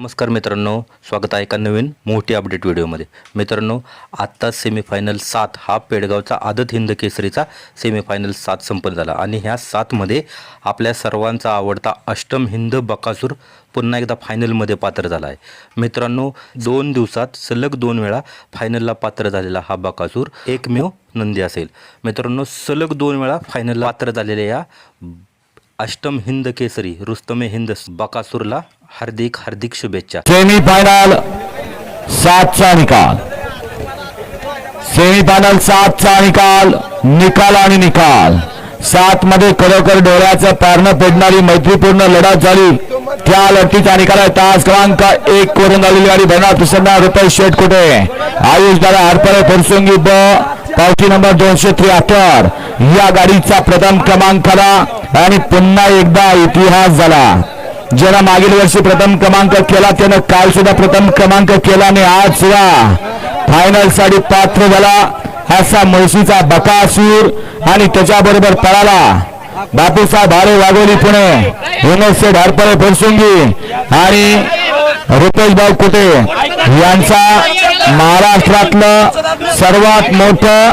नमस्कार मित्रांनो स्वागत आहे एका नवीन मोठी अपडेट व्हिडिओमध्ये मित्रांनो आत्ताच सेमीफायनल सात हा पेडगावचा आदत हिंद केसरीचा सेमीफायनल सात संपन्न झाला. आणि ह्या सातमध्ये आपल्या सर्वांचा आवडता अष्टम हिंद बकासूर पुन्हा एकदा फायनलमध्ये पात्र झाला आहे. मित्रांनो दोन दिवसात सलग दोन वेळा फायनलला पात्र झालेला हा बकासूर एकमेव नंदी असेल. मित्रांनो सलग दोन वेळा फायनलला पात्र झालेल्या या अष्टम हिंद केसरी रुस्तमे हिंद बकासूरला हार्दिक हार्दिक शुभेच्छा. सेमीफायनल सातचा निकाल. सेमीफायनल सातचा निकाल निकाल आणि निकाल. सात मध्ये खरोखर डोळ्याचं पारणं पेडणारी मैत्रीपूर्ण लढत झाली. त्या लढतीचा निकाल आहे तास क्रमांक एक करून झालेली गाडी भरणार प्रसन्न रुपये शेट कुठे? आयुष दादा हरपरे फुरसुंगी ब पावती नंबर दोनशे त्र्याहत्तर. या गाडीचा प्रथम क्रमांक आला आणि पुन्हा एकदा इतिहास झाला. ज्यानं मागील वर्षी प्रथम क्रमांक केला त्यानं काल सुद्धा प्रथम क्रमांक केला आणि आज सुद्धा फायनलसाठी पात्र झाला. असा म्हैशीचा बकासूर आणि त्याच्याबरोबर पळाला बापूसाहेब भारे वाघोली पुणे हिमेश शेठ फरसुंगी आणि रुपेश भाऊ कुटे यांचा महाराष्ट्रातलं सर्वात मोठं